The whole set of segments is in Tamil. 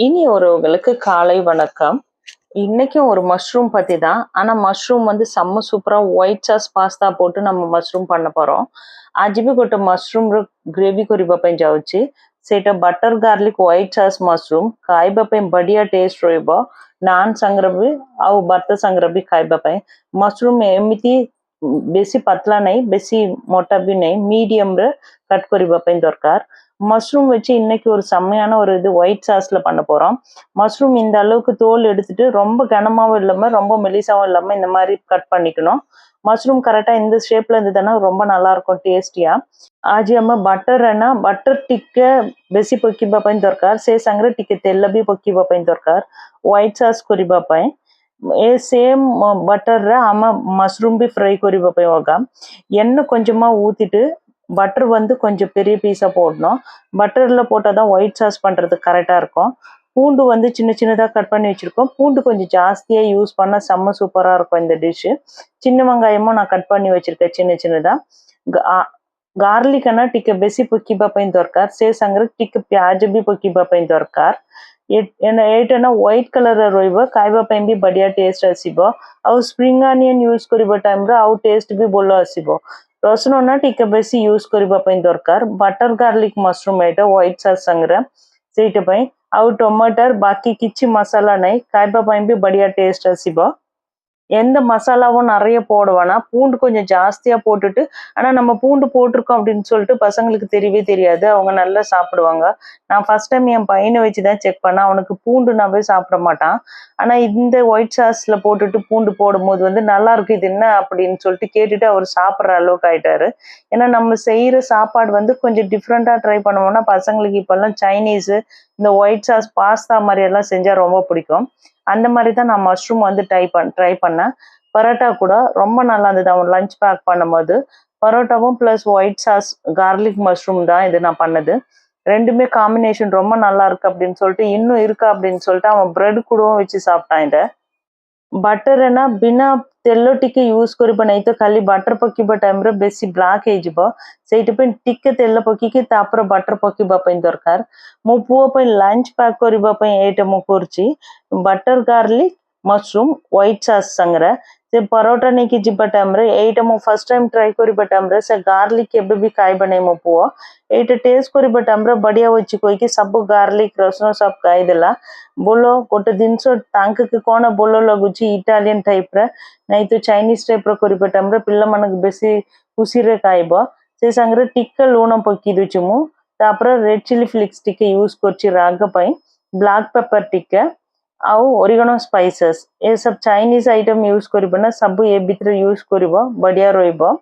இனி உறவுகளுக்கு காலை வணக்கம் இன்னைக்கும் ஒரு மஷ்ரூம் பத்தி தான் ஆனா மஷ்ரூம் வந்து செம்ம சூப்பரா ஒயிட் சாஸ் பாஸ்தா போட்டு நம்ம ମସରୁମ୍ பண்ண போறோம் ଆଜି ବି ଗୋଟେ ମସରୁମ୍ର ଗ୍ରେଭି କରିବା ପାଇଁ ଯାଉଛି ସେଇଟା butter garlic white sauce mushroom ଖାଇବା ପାଇଁ ବଢିଆ ଟେଷ୍ଟ ରହିବ ନାନ୍ ସାଙ୍ଗରେ ବି ଆଉ ଭାତ ସାଙ୍ଗରେ ବି ଖାଇବା ପାଇଁ ମସରୁମ୍ ଏମିତି ବେଶୀ ପତଳା ନାହିଁ ବେଶୀ ମୋଟା ବି ନାହିଁ ମିଡିୟମ୍ରେ கட் କରିବା ପାଇଁ ଦରକାର மஷ்ரூம் வச்சு இன்னைக்கு ஒரு செம்மையான ஒரு இது ஒயிட் சாஸ்ல பண்ண போறோம். மஷ்ரூம் இந்த அளவுக்கு தோல் எடுத்துட்டு ரொம்ப கனமாவும் இல்லாம ரொம்ப மெலிசாவும் இல்லாம இந்த மாதிரி கட் பண்ணிக்கணும். மஷ்ரூம் கரெக்டா இந்த ஷேப்ல இருந்ததுன்னா ரொம்ப நல்லா இருக்கும் டேஸ்டியா आज हम बटर பட்டர் டிக்க बटर பொக்கி बेसी पकिबा சே சங்கர டிக்க தெல்ல பி பொக்கி भी पकिबा ஒயிட் சாஸ் व्हाइट सॉस ஏ சேம் பட்டர் ಸೇಮ್ மஷ்ரூம் ಆಮ ಮಶ್ರೂಮ್ ಬಿ ಫ್ರೈ ಕೊರಿಬೇಕ ಇವಾಗ ಎಣ್ಣೆ ஊற்றிட்டு பட்டர் வந்து கொஞ்சம் பெரிய பீஸா போடணும் பட்டர்ல போட்டால் தான் ஒயிட் சாஸ் பண்றதுக்கு கரெக்டா இருக்கும் பூண்டு வந்து சின்ன சின்னதா கட் பண்ணி வச்சிருக்கோம் பூண்டு கொஞ்சம் ஜாஸ்தியா யூஸ் பண்ணா செம்ம சூப்பரா இருக்கும் இந்த டிஷ் சின்ன வெங்காயமும் நான் கட் பண்ணி வச்சிருக்கேன் சின்ன சின்னதா ଗାର୍ଲିକ ନା ଟିକେ ବେଶୀ ପକେଇବା ପାଇଁ ଦରକାର ସେ ସାଙ୍ଗରେ ଟିକେ ପିଆଜ ବି ପକେଇବା ପାଇଁ ଦରକାର ଏଇଟା ନା ହ୍ୱାଇଟ୍ କଲର୍ର ରହିବ ଖାଇବା ପାଇଁ ବି ବଢିଆ ଟେଷ୍ଟ ଆସିବ ଆଉ ସ୍ପ୍ରିଙ୍ଗ ଅନିୟନ ୟୁଜ କରିବା ଟାଇମରେ ଆଉ ଟେଷ୍ଟ ବି ଭଲ ଆସିବ ରସୁଣ ନା ଟିକେ ବେଶୀ ୟୁଜ କରିବା ପାଇଁ ଦରକାର ବଟର ଗାର୍ଲିକ ମସରୁମ ଏଇଟା ହ୍ୱାଇଟ୍ ସସ୍ ସାଙ୍ଗରେ ସେଇଟା ପାଇଁ ଆଉ ଟମାଟର ବାକି କିଛି ମସଲା ନାହିଁ ଖାଇବା ପାଇଁ ବି ବଢିଆ ଟେଷ୍ଟ ଆସିବ எந்த மசாலாவும் நிறைய போடுவேன்னா பூண்டு கொஞ்சம் ஜாஸ்தியா போட்டுட்டு ஆனா நம்ம பூண்டு போட்டிருக்கோம் அப்படின்னு சொல்லிட்டு பசங்களுக்கு தெரியவே தெரியாது. அவங்க நல்லா சாப்பிடுவாங்க. நான் ஃபர்ஸ்ட் டைம் என் பையனை வச்சு தான் செக் பண்ணேன். அவனுக்கு பூண்டுனாவே சாப்பிட மாட்டான். ஆனா இந்த ஒயிட் சாஸ்ல போட்டுட்டு பூண்டு போடும்போது வந்து நல்லா இருக்கு இது என்ன? அப்படின்னு சொல்லிட்டு கேட்டுட்டு அவர் சாப்பிட்ற அளவுக்கு ஆயிட்டாரு. ஏன்னா நம்ம செய்யற சாப்பாடு வந்து கொஞ்சம் டிஃப்ரெண்டா ட்ரை பண்ணுவோம்னா பசங்களுக்கு இப்போல்லாம் சைனீஸ் இந்த ஒயிட் சாஸ் பாஸ்தா மாதிரி எல்லாம் செஞ்சா ரொம்ப பிடிக்கும். அந்த மாதிரி தான் நான் மஷ்ரூம் வந்து ட்ரை பண் ட்ரை பண்ணேன். பரோட்டா கூட ரொம்ப நல்லா இருந்தது. அவன் லஞ்ச் பேக் பண்ணும்போது பரோட்டாவும் plus white sauce garlic mushroom தான் இது நான் பண்ணது. ரெண்டுமே காம்பினேஷன் ரொம்ப நல்லா இருக்கு அப்படின்னு சொல்லிட்டு இன்னும் இருக்கா அப்படின்னு சொல்லிட்டு அவன் பிரெட் கூடவும் வச்சு சாப்பிட்டான் இதை. பட்டர்னா பினா ତେଲ ଟିକେ ୟୁଜ କରିବା ନାହିଁ ତ ଖାଲି ବଟର ପକେଇବା ଟାଇମରେ ବେଶୀ ବ୍ଲାକ୍ ହେଇଯିବ ସେଇଥିପାଇଁ ଟିକେ ତେଲ ପକେଇକି ତାପରେ ବଟର ପକେଇବା ପାଇଁ ଦରକାର ମୋ ପୁଅ ପାଇଁ ଲଞ୍ଚ ପ୍ୟାକ୍ କରିବା ପାଇଁ ଏଇଟା ମୁଁ କରୁଛି butter garlic mushroom white sauce ସାଙ୍ଗରେ जब परोटाने की जि बटाम्रे एइट मो फर्स्ट टाइम ट्राई कोरी बटाम्रे से गार्लिक केबे भी खाई बने मो पुओ एइट टेस्ट कोरी बटाम्रे बढ़िया होची कोई की सब गार्लिक रसनो सब खाई देला बोलो गोटे जिनस तांक के कोन बोलो लगुची इटालियन टाइप रे नहीं तो चाइनीज टाइप रे कोरी बटाम्रे पिल्ला मन बेसी खुशी रे खाइबो से संगरे टिक्का लूण पक्की दुचुमु तापर रेड चिली फ्लिक्स टिके यूज करची राग पई ब्लैक पेपर टिके ଆଉ ଅରିଗାନୋ ସ୍ପାଇସେସ୍ ଏସବୁ ଚାଇନିଜ ஐட்டம் யூஸ் କରିବ ନା ସବୁ ଏ ଭିତରେ யூஸ் କରିବ ବଢିଆ ରହିବ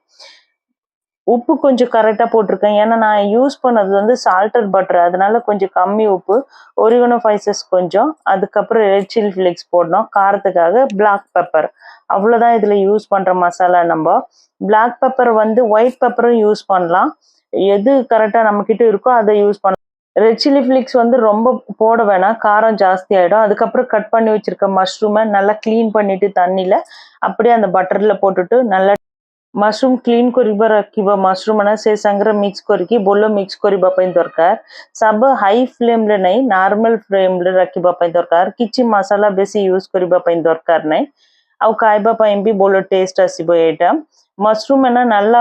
உப்பு கொஞ்சம் கரெக்டா போட்டிருக்கேன் ஏன்னா நான் யூஸ் பண்ணது வந்து சால்டட் பட்டர் அதனால கொஞ்சம் கம்மி உப்பு ஒரிகனோ ஃபைசஸ் கொஞ்சம் அதுக்கப்புறம் ரெட் சில்லி ஃபிளேக்ஸ் போடணும் காரத்துக்காக பிளாக் பெப்பர் அவ்வளோதான் இதில் யூஸ் பண்ணுற மசாலா நம்ம பிளாக் பெப்பர் வந்து ஒயிட் பெப்பரும் யூஸ் பண்ணலாம் எது கரெக்டாக நம்மக்கிட்ட இருக்கோ அதை யூஸ் பண்ணலாம் ரெட் சில்லி ஃபிளிக்ஸ் வந்து ரொம்ப போட வேணாம் காரம் ஜாஸ்தி ஆயிடும் அதுக்கப்புறம் கட் பண்ணி வச்சிருக்க மஷ்ரூமை நல்லா க்ளீன் பண்ணிட்டு தண்ணியில அப்படியே அந்த பட்டர்ல போட்டுட்டு நல்லா ମସରୁମ କ୍ଲିନ୍ କରିବା ରଖିବ ମସରୁମ ନା ସେ ସାଙ୍ଗରେ ମିକ୍ସ କରିକି ଭଲ ମିକ୍ସ କରିବା ପାଇଁ ଦରକାର ସବୁ ହାଇ ଫ୍ଲେମ୍ରେ ନାହିଁ ନର୍ମାଲ ଫ୍ଲେମ୍ରେ ରଖିବା ପାଇଁ ଦରକାର କିଛି ମସଲା ବେଶୀ ୟୁଜ୍ କରିବା ପାଇଁ ଦରକାର ନାହିଁ ଆଉ ଖାଇବା ପାଇଁ ବି ଭଲ ଟେଷ୍ଟ ଆସିବ ଏଇଟା மஷ்ரூம் என்ன நல்லா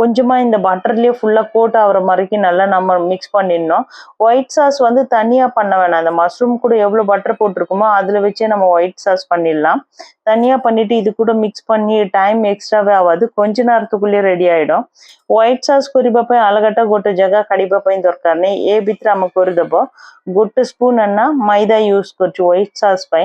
கொஞ்சமாக இந்த பட்டர்லேயே ஃபுல்லாக கோட் ஆகிற மாதிரிக்கு நல்லா நம்ம மிக்ஸ் பண்ணிடணும். ஒயிட் சாஸ் வந்து தனியாக பண்ண வேணாம். அந்த மஷ்ரூம் கூட எவ்வளோ பட்டர் போட்டிருக்குமோ அதில் வச்சே நம்ம ஒயிட் சாஸ் பண்ணிடலாம். தனியாக பண்ணிவிட்டு இது கூட மிக்ஸ் பண்ணி டைம் எக்ஸ்ட்ராவே ஆகாது. கொஞ்ச நேரத்துக்குள்ளேயே ரெடி ஆகிடும் ஒயிட் சாஸ் కొరిబాపై అలగట్ట கொட்டு జగ கடிப்பப்பையும் దొరకారని ஏ బిత్ర అమ్మ కొరిదబో గొట్టు స్పూన్ అన్న మైదా యూస్ కొరచు వైట్ సాస్ పై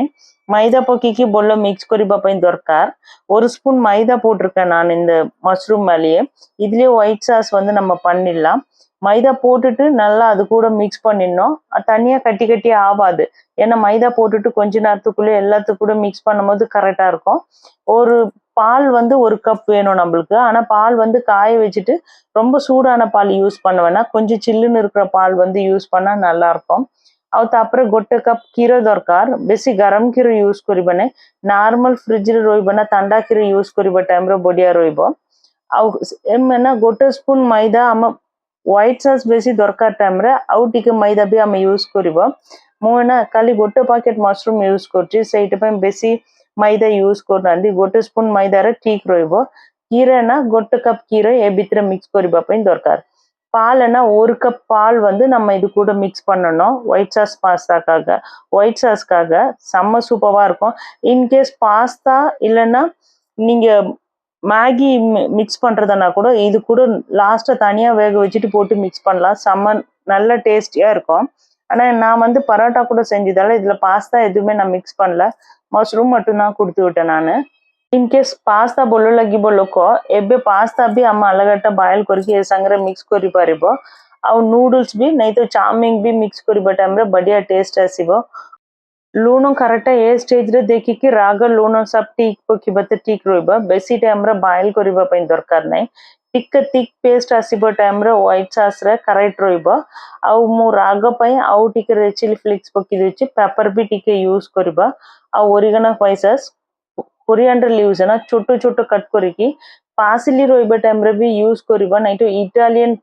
மைதா பொக்கிக்கு பொல்ல மிக்ஸ் করি பாப்பா தர்க்கார். ஒரு ஸ்பூன் மைதா போட்டிருக்கேன் நான் இந்த மஷ்ரூம் மேலேயே. இதுலேயே ஒயிட் சாஸ் வந்து நம்ம பண்ணிடலாம். மைதா போட்டுட்டு நல்லா அது கூட மிக்ஸ் பண்ணிடணும். தனியாக கட்டி கட்டி ஆகாது ஏன்னா மைதா போட்டுட்டு கொஞ்ச நேரத்துக்குள்ளே எல்லாத்துக்கூட மிக்ஸ் பண்ணும்போது கரெக்டாக இருக்கும். ஒரு பால் வந்து ஒரு கப் வேணும் நம்மளுக்கு. ஆனால் பால் வந்து காய வச்சுட்டு ரொம்ப சூடான பால் யூஸ் பண்ண வேணாம். கொஞ்சம் சில்லுன்னு இருக்கிற பால் வந்து யூஸ் பண்ணால் நல்லாயிருக்கும் ଆଉ ତାପରେ ଗୋଟେ କପ୍ କ୍ଷୀର ଦରକାର ବେଶୀ ଗରମ କ୍ଷୀର ୟୁଜ୍ କରିବାନି ନର୍ମାଲ ଫ୍ରିଜରେ ରହିବ ନା ଥଣ୍ଡା କ୍ଷୀର ୟୁଜ୍ କରିବା ଟାଇମ୍ରେ ବଢ଼ିଆ ରହିବ ଆଉ ମାନେ ଗୋଟେ ସ୍ପୁନ୍ ମଇଦା ଆମ ହ୍ୱାଇଟ୍ ସସ୍ ବେଶୀ ଦରକାର ଟାଇମ୍ରେ ଆଉ ଟିକେ ମଇଦା ବି ଆମେ ୟୁଜ୍ କରିବ ମୁଁ ନା ଖାଲି ଗୋଟେ ପ୍ୟାକେଟ୍ ମସରୁମ୍ ୟୁଜ୍ କରୁଛି ସେଇଟା ପାଇଁ ବେଶୀ ମଇଦା ୟୁଜ୍ କରୁନାହାନ୍ତି ଗୋଟେ ସ୍ପୁନ୍ ମଇଦାରେ ଠିକ୍ ରହିବ କ୍ଷୀର ନା ଗୋଟେ କପ୍ କ୍ଷୀର ଏ ଭିତରେ ମିକ୍ସ କରିବା ପାଇଁ ଦରକାର பால்னா ஒரு கப் பால் வந்து நம்ம இது கூட மிக்ஸ் பண்ணணும். ஒயிட் சாஸ் பாஸ்தாக்காக ஒயிட் சாஸ்க்காக செம்ம சூப்பராக இருக்கும். இன்கேஸ் பாஸ்தா இல்லைன்னா நீங்கள் மேகி மிக்ஸ் பண்ணுறதுனா கூட இது கூட லாஸ்ட்டாக தனியாக வேக வச்சுட்டு போட்டு மிக்ஸ் பண்ணலாம். செம்ம நல்ல டேஸ்டியாக இருக்கும். ஆனால் நான் வந்து பரோட்டா கூட செஞ்சதால இதில் பாஸ்தா எதுவுமே நான் மிக்ஸ் பண்ணல. மஷ்ரூம் மட்டும்தான் கொடுத்து விட்டேன் நான். इनके पास्ता बोल लगभग लोक एवं पास्ता भी आम अलग बॉयल कर मिक्स कर पार नूडल्स भी नहीं तो चामिंग भी मिक्स कर बढ़िया टेस्ट आस लुण करेक्ट ये स्टेज रे देखिक राग लुण सब टीक पकी टीक रेसी टाइम बॉइल करने दरकार ना टिक टिक पेस्ट आसब टाइम व्हाइट सस करेक्ट रगपी आउ टे चिली फ्लेक्स पकड़ पेपर भी टिके यूज़ करगना व्हाइट सस् କୋରିଆଣ୍ଡର ଲିଭ୍ସ ନା ଛୋଟ ଛୋଟ କଟ୍ କରିକି ପାସିଲି ରୋଇବା ଟାଇମ୍ରେ ବି ୟୁଜ୍ କରିବା ନାଇଁ ତ ଇଟାଲିଆନ୍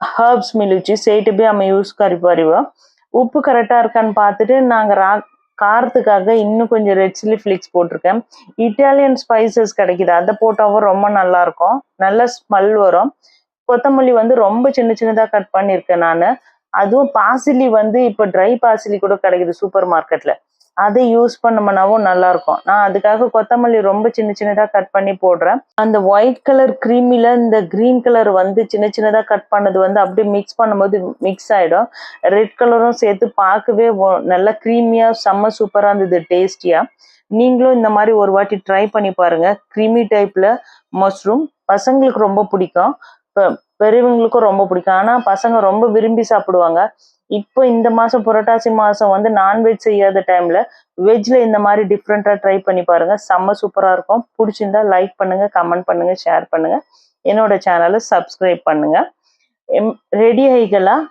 ஹர்ப்ஸ் மிளிச்சு சேட்டு போய் நம்ம யூஸ் கறிப்பாருவோம் உப்பு கரெக்டாக இருக்கான்னு பார்த்துட்டு நாங்க ரா காரத்துக்காக இன்னும் கொஞ்சம் ரெட் சில்லி ஃப்ளிக்ஸ் போட்டிருக்கேன். இட்டாலியன் ஸ்பைசஸ் கிடைக்குது அதை போட்டாவும் ரொம்ப நல்லா இருக்கும் நல்ல ஸ்மெல் வரும். கொத்தமல்லி வந்து ரொம்ப சின்ன சின்னதாக கட் பண்ணியிருக்கேன் நான். அதுவும் பாசிலி வந்து இப்போ ட்ரை பாசிலி கூட கிடைக்குது சூப்பர் மார்க்கெட்டில் அதை யூஸ் பண்ணோம்னாவும் நல்லா இருக்கும் நான் அதுக்காக கொத்தமல்லி ரொம்ப சின்ன சின்னதாக கட் பண்ணி போடுறேன். அந்த ஒயிட் கலர் கிரீமில இந்த க்ரீன் கலர் வந்து சின்ன சின்னதாக கட் பண்ணது வந்து அப்படியே மிக்ஸ் பண்ணும்போது மிக்ஸ் ஆகிடும் ரெட் கலரும் சேர்த்து பார்க்கவே நல்லா க்ரீமியாக செம்ம சூப்பராக இருந்தது டேஸ்டியாக நீங்களும் இந்த மாதிரி ஒரு வாட்டி ட்ரை பண்ணி பாருங்க. க்ரீமி டைப்ல மஷ்ரூம் பசங்களுக்கு ரொம்ப பிடிக்கும். பெ- பெரியவங்களுக்கும் ரொம்ப பிடிக்கும். ஆனால் பசங்க ரொம்ப விரும்பி சாப்பிடுவாங்க. இப்போ இந்த மாதம் புரட்டாசி மாதம் வந்து நான்வெஜ் செய்யாத டைமில் வெஜ்ஜில் இந்த மாதிரி டிஃப்ரெண்ட்டாக ட்ரை பண்ணி பாருங்க. செம்ம சூப்பராக இருக்கும். பிடிச்சிருந்தா லைக் பண்ணுங்க கமெண்ட் பண்ணுங்க ஷேர் பண்ணுங்க. என்னோட சேனலை சப்ஸ்கிரைப் பண்ணுங்க. எம் ரெடி ஐகலாக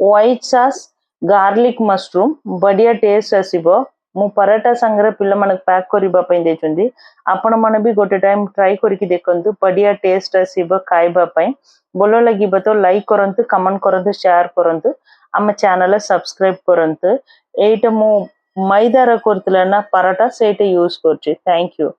ஒயிட் சாஸ் గార్లిక్ మష్రూమ్ బడియా టేస్ట్ అసిబో ମୁଁ ପରଟା ସାଙ୍ଗରେ ପିଲାମାନଙ୍କୁ ପ୍ୟାକ୍ କରିବା ପାଇଁ ଦେଇଛନ୍ତି ଆପଣମାନେ மனபி ଗୋଟେ டைம் ட்ரை କରିକି தேக்கு வந்து படியா டேஸ்ட் ଖାଇବା ପାଇଁ ଭଲ ଲାଗିବ ତ லைக் କରନ୍ତୁ கமெண்ட் କରନ୍ତୁ ஷேர் କରନ୍ତୁ ଆମ ଚ୍ୟାନେଲ ସବସ୍କ୍ରାଇବ କରନ୍ତୁ ଏଇଟା ମୁଁ ମଇଦାର କରୁଥିଲା ନା ପରାଟା ସେଇଟା ୟୁଜ୍ କରୁଛି ଥ୍ୟାଙ୍କ ୟୁ